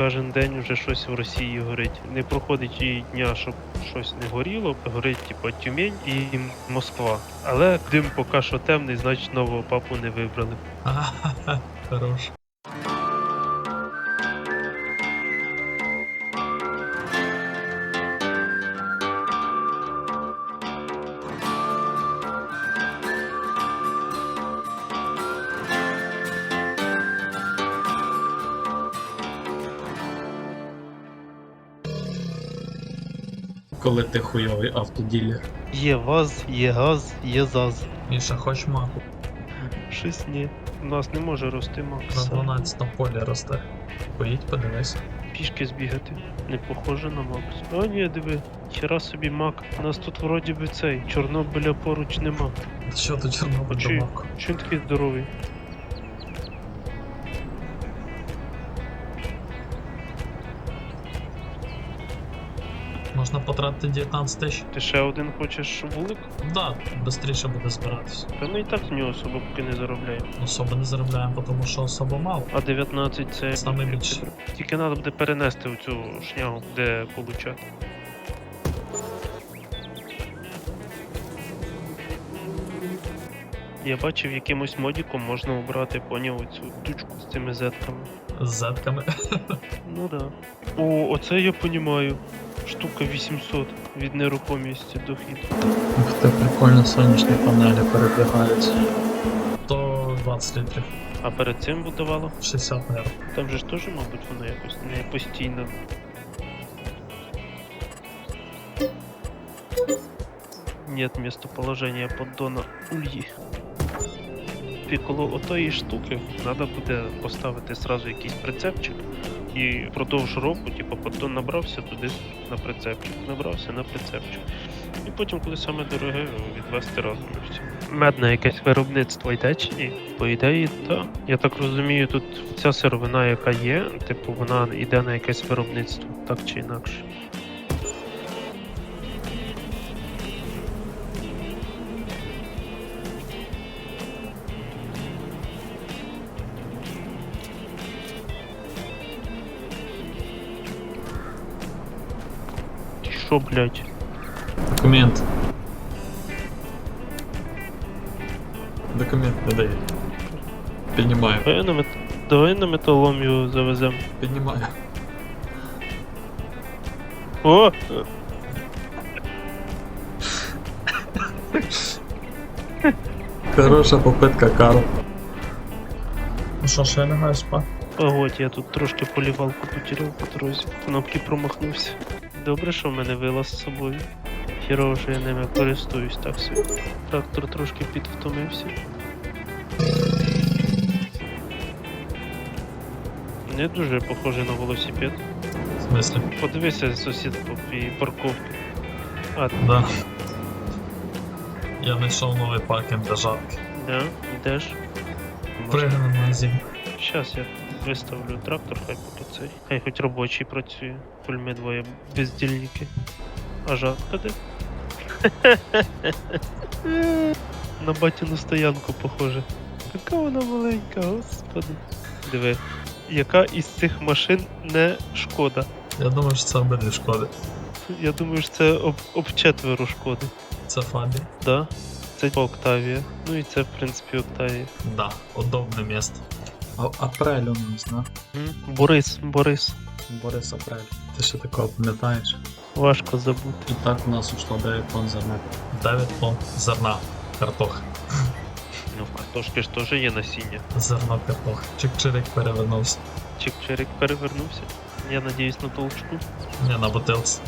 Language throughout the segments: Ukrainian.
кожен день вже щось в Росії горить. Не проходить і дня, щоб щось не горіло, горить типу Тюмень і Москва. Але дим поки що темний, значить нового папу не вибрали. Ага, хорош. Коли ти хуйовий автоділер. Є ВАЗ, є газ, є ЗАЗ. Міша, хоч маку. Щось ні. У нас не може рости На Макс. 12 полі росте. Поїдь, подивись. Пішки збігати. Не похоже на Макс. А ні, диви. Хіра собі мак. У нас тут вроді би цей. Чорнобиля поруч нема. Що тут Чорнобиль Чи- до маку? Чим такий здоровий? Можна потратити 19 тисяч? Ти ще один хочеш вулик? Да, швидше буде збиратися. Та ми і так з нього особо поки не заробляємо. Особо не заробляємо, тому що особо мало. А 19 це. Саме більше. Тільки треба буде перенести в цю шнягу, де получати. Я бачив, якимось модіком можна обрати, поняв цю тучку з цими зетками. З зетками. Ну да. О, оце я понімаю. Штука 800 від нерухомості дохід. Ух ти, прикольно сонячні панелі передвигаються. То 20 літрів, А перед цим будувало? 60 наверное. Там же ж теж, мабуть, воно якось не постійно. Нет местоположения поддона Ульї. І коло отої штуки треба буде поставити сразу якийсь прицепчик. І впродовж року, типу, потім набрався туди на прицепчик, набрався на прицепчик. І потім, коли саме дороге, відвести разом. Медне якесь виробництво йде чи ні? По ідеї, так. Я так розумію, тут ця сировина, яка є, типу, вона йде на якесь виробництво, так чи інакше. Ти блядь? Документ. Документ не дає. Піднімаю, Давай на, мет... Давай на металом його завеземо. піднімаю. О! Хороша попитка, Карл. Ну що, ще лягаю спати? Погодь, я тут трошки полівалку потеряв по дорозі. Кнопки промахнувся. Добре, що в мене вилаз з собою. Хірово, що я ними користуюсь так собі. Трактор трошки підвтомився. Не дуже похоже на велосипед. В смислі? Подивися сусід по і парковки. А, Да. Я знайшов новий паркінг для жатки. да, йдеш. Пригай на магазин. Щас я виставлю трактор, хай поки цей. Хай хоч робочий працює. Коль ми двоє бездільники. А жатка де? На батіну стоянку похоже. Яка вона маленька, господи. Диви. Яка із цих машин не шкода? Я думаю, що це обидві шкоди. Я думаю, що це об, об четверо шкоди. Це Фабі. Да? Це Октавія. Ну і це, в принципі, Октавія. Да, удобне місто. А, апрель у нас, да? М? Борис, Борис. Борис Апрель. Ти ще такого пам'ятаєш? Важко забути. І так у нас ушло 9 тонн зерна. 9 тонн зерна. Картох. Ну, в картошки ж теж є насіння. Зерно картох. Чик-чирик перевернувся. Чик-чирик перевернувся. Я надіюсь на толчку. Не на бутилці.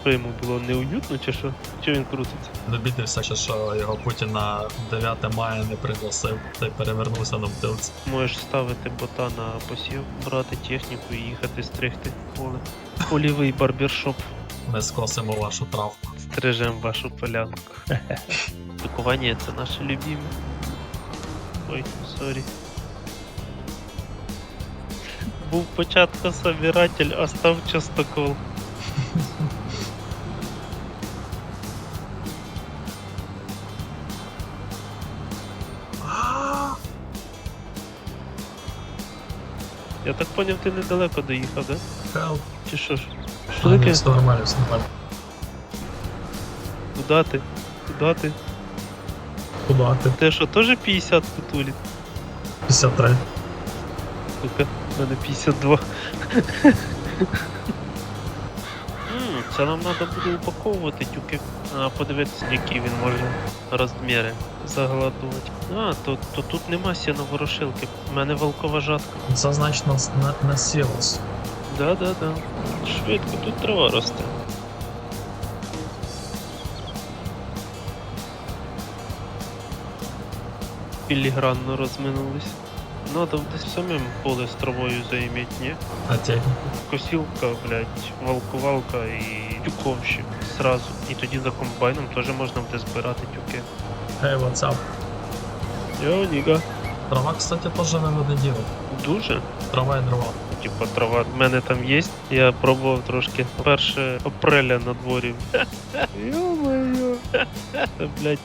Що йому було неуютно чи що? Чи він крутиться? Не бідився, ще, що його Путін на 9 мая не пригласив, та й перевернувся на бутилці. Можеш ставити бота на посів, брати техніку і їхати стригти поле. Полівий барбершоп. Ми скосимо вашу травку. Стрижем вашу полянку. Пікування це наше любиме. Ой, сорі. Був початку собиратель, а став частокол. Я так поняв, ти недалеко доїхав, да? Хелп. Чи що ж? Що таке? все нормально, все нормально. Куда ти? Куда ти? Куда ти? Те що, теж 50 кутулі? 53. Сука, в мене 52. М, Це нам треба буде упаковувати тюки. А, подивитися, які він може розміри загладувати. А, то, то тут нема сіна ворошилки. У мене волкова жатка. Це значить нас на, насілось. Да, да, да. Швидко тут трава росте. Філігранно розминулись. Надо десь самим поле з травою заіметь, ні? А техніку? Косілка, блядь, валкувалка і тюковщик сразу. І тоді за комбайном теж можна буде збирати тюки. Hey, what's up? Йо, ніга. Трава, кстати, не буде діло. Дуже. Трава і дрова. Типа трава в мене там є. Я пробував трошки. Перше апреля на дворі. Йо-моє. Блять.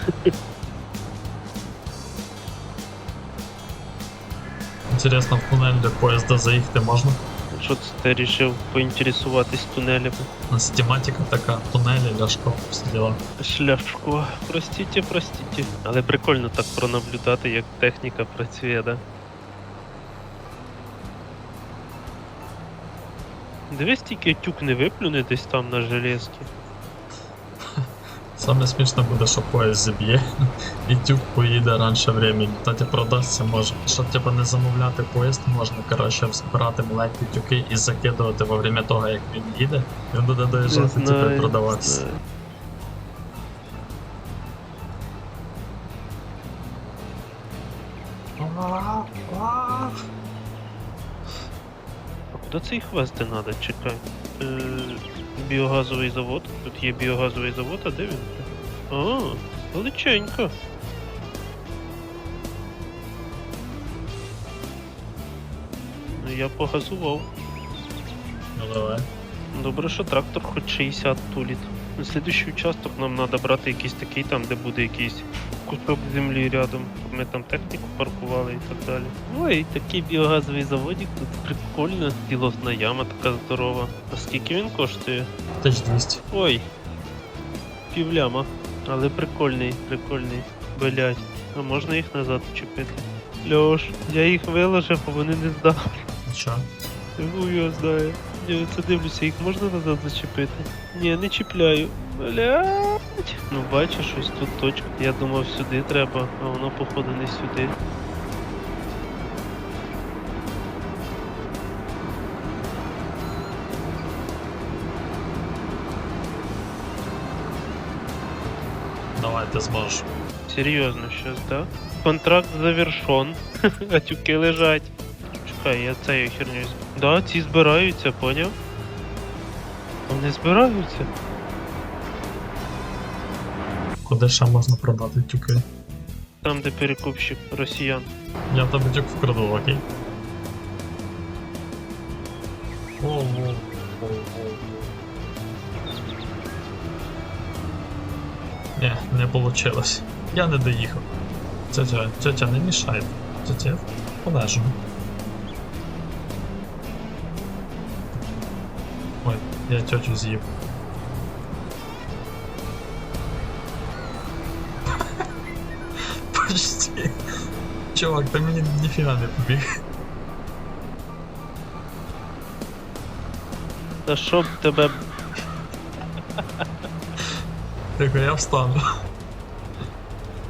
Інтересно, в тунель до поїзда заїхати можна? Що це ти рішив поінтересуватись тунелями? У нас тематика така, тунелі, ляшко, всі діла. Шляшко. Простите, простите. Але прикольно так пронаблюдати, як техніка працює, да? Дивись, тільки тюк не виплюне десь там на железці. Саме смішно буде, що поїзд зіб'є і тюк поїде раніше времени. Кстати, продасться може. Щоб типа не замовляти поїзд, можна коротше збирати маленькі тюки і закидувати во время того, як він їде. Він буде доїжджати, типу, і продаватися. А куди це їх везти треба? Чекай. Біогазовий завод. Тут є біогазовий завод, а де він? А, величенько. Ну я погазував. Ну давай. Добре, що трактор хоч 60 туліт. На слідуючий участок нам треба брати якийсь такий там, де буде якийсь кусок землі рядом. Ми там техніку паркували і так далі. Ой, такий біогазовий заводик тут прикольно. Тілосна яма така здорова. А скільки він коштує? 1200. Ой. Півляма. Але прикольний, прикольний. Блять. А можна їх назад вчепити? Льош, я їх виложив, а вони не здали. Що? Хуй його знає. Я це дивлюся, їх можна назад зачепити? Ні, не чіпляю. Блять. Ну бачиш, щось тут точка. Я думав сюди треба, а воно походу не сюди. Давай, ти зможеш. Серйозно щось, да? Контракт завершен, а тюки лежать. Чекай, я цією херню. Да, ці збираються, поняв? Вони збираються. Куди ще можна продати тюки? Там, де перекупщик росіян. Я тебе тюк вкраду, окей? Воу-воу. Воу-воу. Не, не получилось. Я не доїхав. Тетя, тетя, не мішай. Тетя, полежу. Ой, я тетю з'їв. Почти. Чувак, ти мені ніфіга не побіг. Та щоб тебе. Тихо, я встану.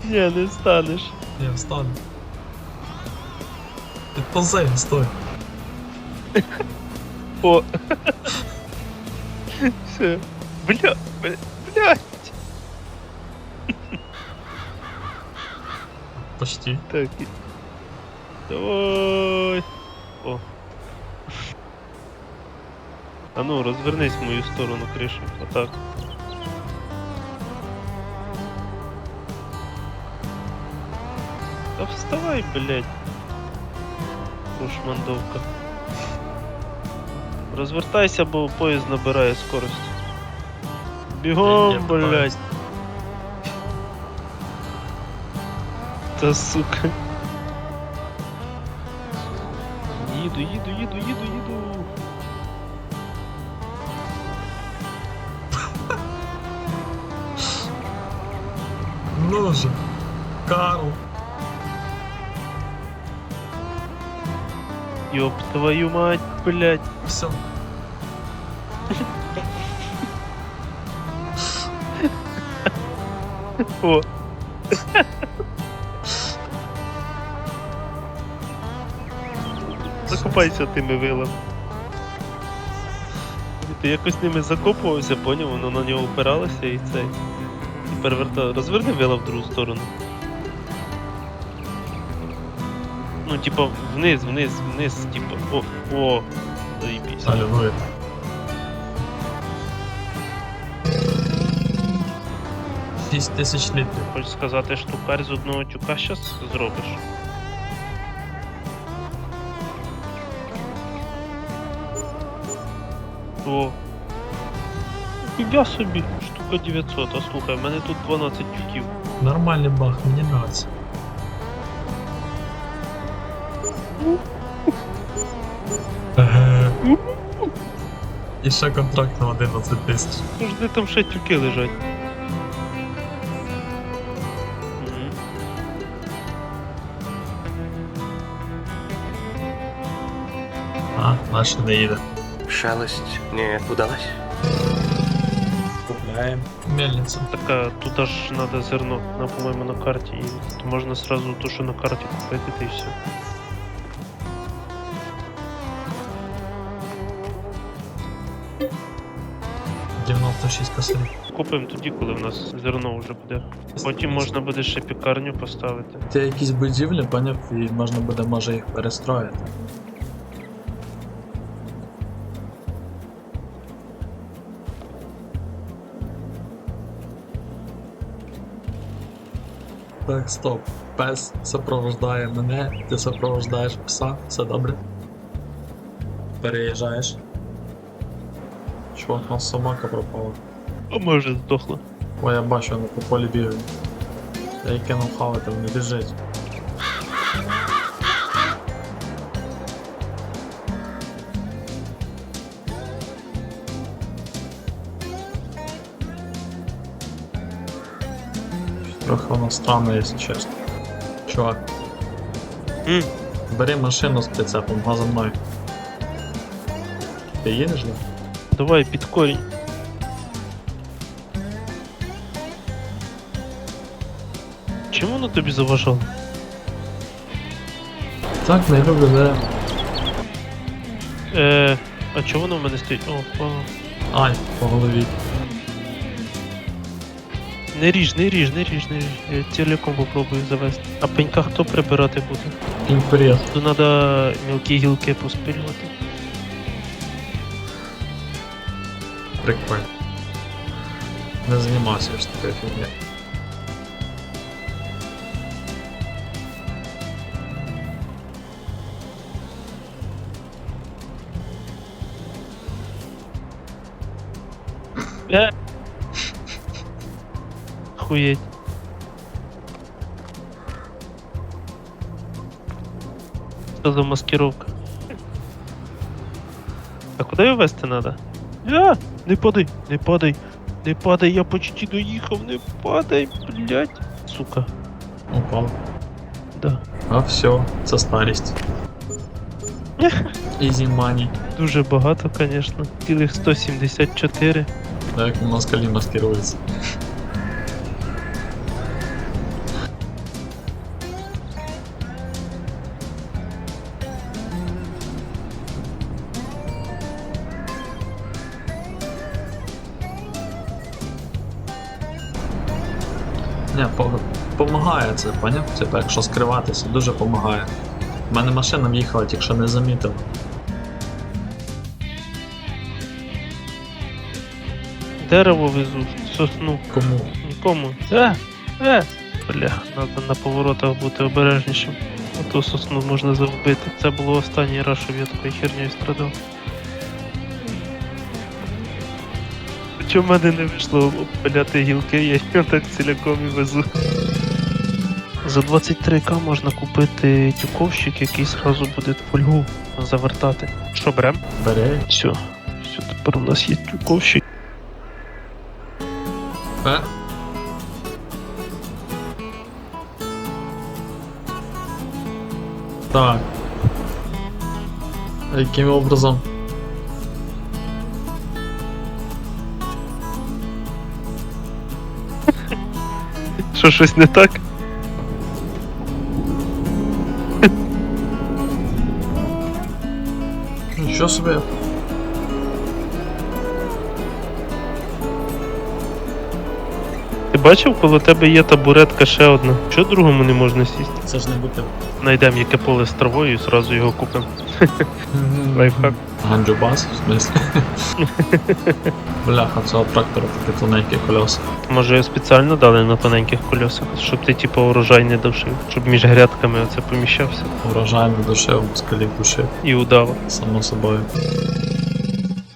Ні, не станеш. Я встану. Підползай, стой. О. Все. Бля, бля, Почти. Так. і- Давай. О. А ну, розвернись в мою сторону кришу. Отак. Та вставай, блядь. Прошмандовка. Розвертайся, бо поїзд набирає скорость. Я- я Бігом, питаюсь. блядь. Та сука. їду, їду, їду, їду, їду. Ну же, Карл. Ёб твою мать, блядь. Все. О. Закопайся тими вилами. Ти якось ними закопувався, поняв, воно на нього опиралося і цей. І переверта. Розверни вила в другу сторону. Ну, типа, вниз, вниз, вниз, типа. О, о, заїбісь. Аллилуйя. Шість тисяч літрів. Хочеш сказати, штукарь з одного тюка щас зробиш? О. Я собі, штука 900, а слухай, в мене тут 12 тюків. Нормальний бах, мені нравится. Еге. І ще контракт на 11 тисяч. Де там ще тюки лежать? Мгм. А, наш не їде. Шалость не удалась? Купляємо. Мельниця. Так, а туди ж треба зерно, на, по-моєму, на карті. І то можна сразу то, що на карті купити, та і все. — 96 косарів. Купимо тоді, коли в нас зерно вже буде. Потім можна буде ще пікарню поставити. Це якісь будівлі, поняв, і можна буде може їх перестроїти. Так, стоп. Пес супровождає мене, ти супровождаєш пса, все добре. Переїжджаєш. Чувак, у нас собака пропала. А може здохла. О, я бачу, вона по полі бігає. Я її кинув хавати, вони біжить. Трохи воно странно, якщо чесно. Чувак, М, бери машину з прицепом, га за мною. Ти їдеш, да? давай під корінь. Чим воно тобі заважало? Так, не люблю дерева. Е, а чого воно в мене стоїть? О, о. Ай, по голові. Не ріж, не ріж, не ріж, не ріж. Я ціляком попробую завести. А пенька хто прибирати буде? Імперіал. То треба мілкі гілки поспилювати. Прикольно. Не займався ж такою фігня. Е! Хуєть. Що за маскировка? А куди його вести треба? А, не падай, не падай, не падай, я почти доїхав, не падай, блядь. Сука, Упав. да. А все, це старість. Ізі мані. Дуже багато, звісно. Цілих 174. Да, як москалі маскируються. Не, поняв? Типа, якщо скриватися, дуже помагає. У мене машина в'їхала, тільки що не замітив. Дерево везу, сосну. Кому? Нікому. Е, е. Бля, треба на поворотах бути обережнішим. А то сосну можна завбити. Це було останній раз, щоб я такою хернею страдав. Чому в мене не вийшло обпиляти гілки, я їх так ціляком і везу. За 23к можна купити тюковщик, який зразу буде фольгу завертати. Що берем? Бери. Все. Все, тепер у нас є тюковщик. Е. Так. А Яким образом? Що щось не так? Нічого собі. Ти бачив, коло тебе є табуретка ще одна. Чого другому не можна сісти? Це ж не бути. Найдемо яке поле з травою і зразу його купимо. Лайфхак. Ганджубас, в смислі. Бляха, цього трактора таке тоненькі колеса. Може спеціально дали на тоненьких колесах, щоб ти типу урожай не душив, щоб між грядками оце поміщався Урожай не душив, москалів душив, і удава. само собою.